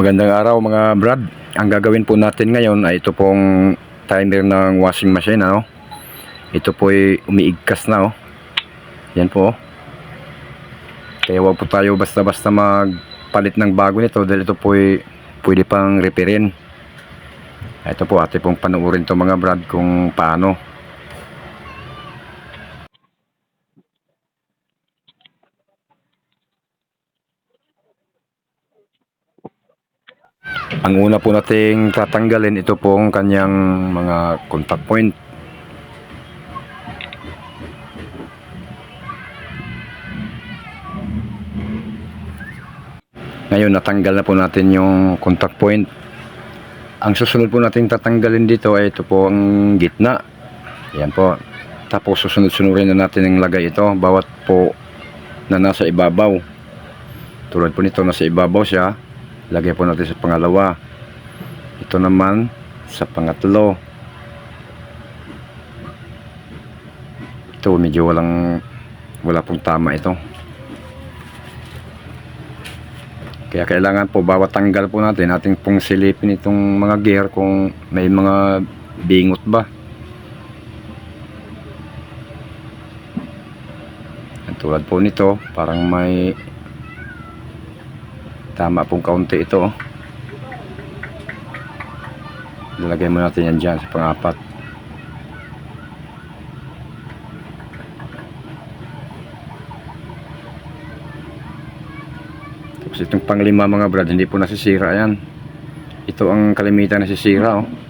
Magandang araw mga brad. Ang gagawin po natin ngayon ay ito pong timer ng washing machine ano. Ito po ay umiigkas na oh. Yan po. oh. Kaya wag po tayo basta-basta magpalit ng bago nito dahil ito po ay pwede pang repairin. Ito po ate pong panuorin to mga brad kung paano. Ang una po nating tatanggalin ito pong kanyang mga contact point. Ngayon natanggal na po natin yung contact point. Ang susunod po nating tatanggalin dito ay ito po ang gitna. Yan po. Tapos susunod-sunurin na natin ang lagay ito bawat po na nasa ibabaw. Tulad po nito nasa ibabaw siya. Lagay po natin sa pangalawa. Ito naman sa pangatlo. Ito medyo walang wala pong tama ito. Kaya kailangan po bawat tanggal po natin ating pong silipin itong mga gear kung may mga bingot ba. Tulad po nito, parang may tama pong kaunti ito. oh. Lalagay mo natin yan dyan sa pangapat. Tapos itong panglima mga brad, hindi po nasisira yan. Ito ang kalimitan nasisira oh.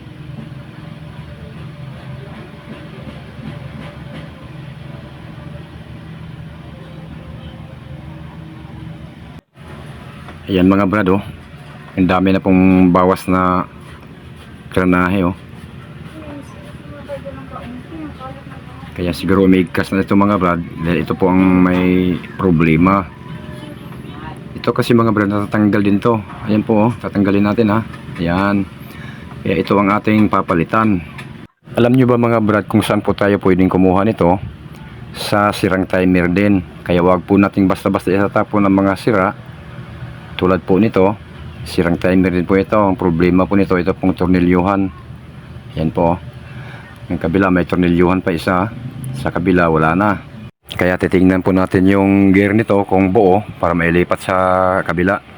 Ayan mga brad oh. Ang dami na pong bawas na kranahe oh. Kaya siguro umigkas na ito mga brad dahil ito po ang may problema. Ito kasi mga brad natatanggal din to. Ayan po oh, tatanggalin natin ha. Ayan. Kaya ito ang ating papalitan. Alam nyo ba mga brad kung saan po tayo pwedeng kumuha nito? Sa sirang timer din. Kaya wag po nating basta-basta itatapon ng mga sira. Tulad po nito, sirang timer din po ito. Ang problema po nito, ito pong tornilyuhan. Yan po. Yung kabila may tornilyuhan pa isa. Sa kabila wala na. Kaya titingnan po natin yung gear nito kung buo para mailipat sa kabila.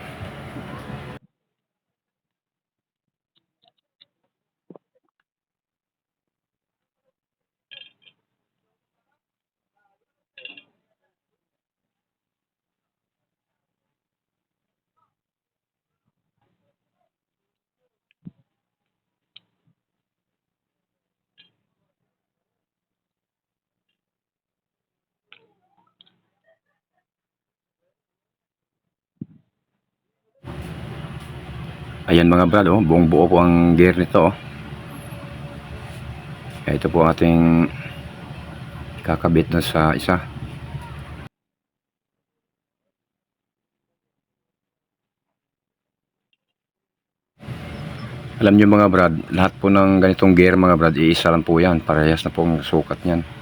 Ayan mga brad, oh, buong buo po ang gear nito. Oh. Ito po ating kakabit na sa isa. Alam nyo mga brad, lahat po ng ganitong gear mga brad, iisa lang po yan. Parehas na po ang sukat niyan.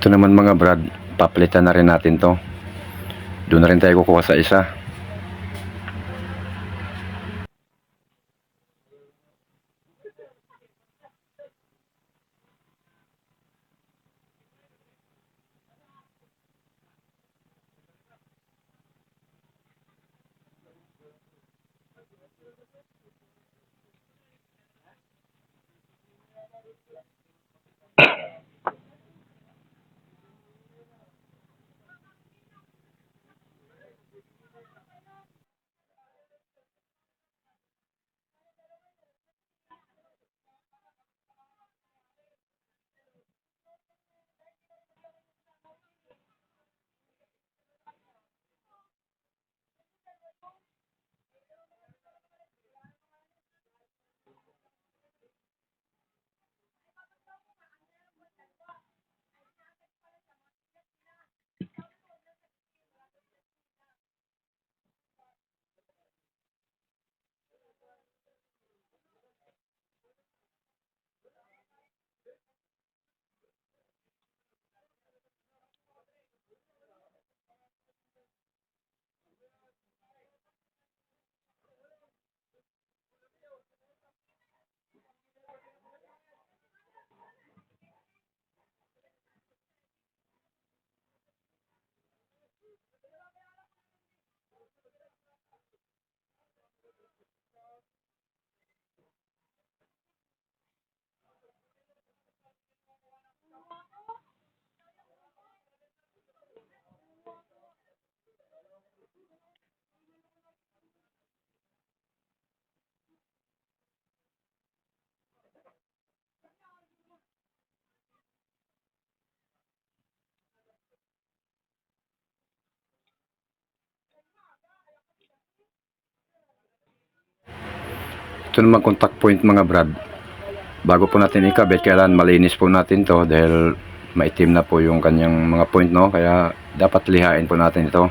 Ito naman mga brad, papalitan na rin natin to. Doon na rin tayo kukuha sa isa. Ito naman contact point mga brad. Bago po natin ikabit, kailangan malinis po natin to dahil maitim na po yung kanyang mga point no. Kaya dapat lihain po natin ito.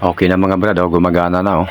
Okay na mga brad, oh, gumagana na oh.